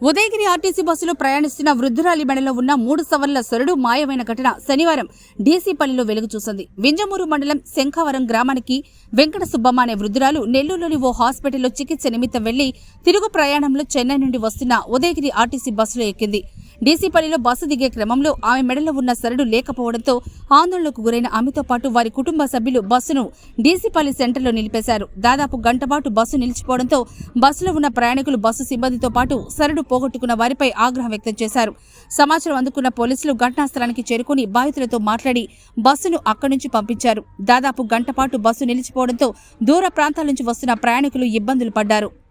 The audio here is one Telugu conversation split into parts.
ఉదయగిరి ఆర్టీసీ బస్సులో ప్రయాణిస్తున్న వృద్ధురాలి మెడలో ఉన్న మూడు సవర్ల సొరడు మాయమైన ఘటన శనివారం డీసీపల్లిలో వెలుగు చూసింది. వింజమూరు మండలం శంఖావరం గ్రామానికి వెంకట సుబ్బమ్మ అనే వృద్ధురాలు నెల్లూరులోని ఓ హాస్పిటల్లో చికిత్స నిమిత్తం వెళ్ళి తిరుగు ప్రయాణంలో చెన్నై నుండి వస్తున్న ఉదయగిరి ఆర్టీసీ బస్సులో ఎక్కింది. డీసీపల్లిలో బస్సు దిగే క్రమంలో ఆమె మెడలో ఉన్న సరడు లేకపోవడంతో ఆందోళనకు గురైన ఆమెతో పాటు వారి కుటుంబ సభ్యులు బస్సును డీసీపల్లి సెంటర్లో నిలిపేశారు. దాదాపు గంటపాటు బస్సు నిలిచిపోవడంతో బస్సులో ఉన్న ప్రయాణికులు బస్సు సిబ్బందితో పాటు సరడు పోగొట్టుకున్న వారిపై ఆగ్రహం వ్యక్తం చేశారు. సమాచారం అందుకున్న పోలీసులు ఘటనా స్థలానికి చేరుకుని బాధితులతో మాట్లాడి బస్సును అక్కడి నుంచి పంపించారు. దాదాపు గంటపాటు బస్సు నిలిచిపోవడంతో దూర ప్రాంతాల నుంచి వస్తున్న ప్రయాణికులు ఇబ్బందులు పడ్డారు.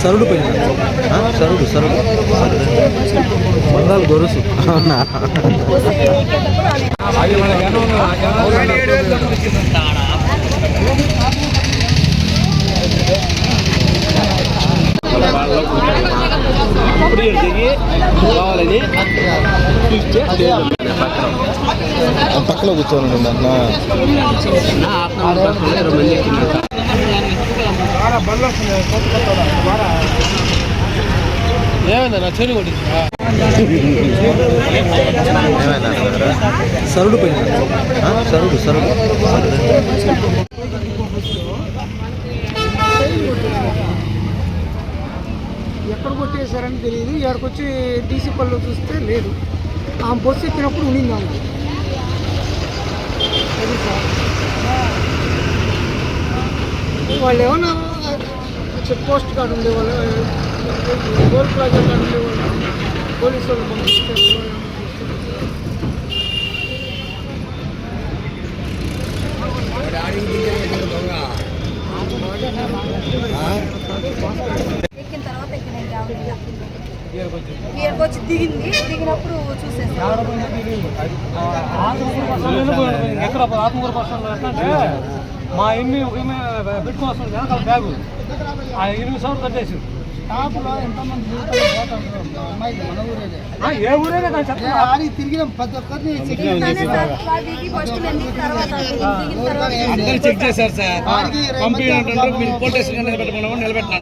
సరుడు పైన సరుడు సరుడు బంగాళ గొరుసు అవునా కావాలని చూస్తే పక్కలో కూర్చోను అన్న. ఇరవై మంది ఎక్కినారు ఏమైందా నా చెడు కొట్టి సరుడు పైన సరుడు సరుడు. ఎక్కడ కొట్టేశారని తెలియదు. ఇక్కడికి వచ్చి డీసీ పళ్ళు చూస్తే లేదు. ఆ బస్సు ఎక్కినప్పుడు ఉండింది ఆమె అది సార్ వాళ్ళు ఏమన్నా చెక్ పోస్ట్ కాడ ఉండేవాళ్ళు టోల్ ప్లాజా కాడ ఉండేవాళ్ళు పోలీసు వాళ్ళు పంపిస్తారు ఎక్కిన ఇక్కడికి వచ్చి దిగింది. దిగినప్పుడు చూసేసాను ఎక్కడ ఆత్మకూరు బస్ స్టాండ్ అంటే మా ఎన్ని ఈమె పెట్టుకుని వస్తుంది వెనకాల బ్యాగు. ఆ ఎనిమిది సార్లు కట్టేసి. ఏ ఊరేగా కానీ తిరిగినాం ప్రతి ఒక్కరిని చెక్ చేశారు సార్. పంపించారు మీరు పోలీస్ నిలబెట్టమని నిలబెట్టినారు.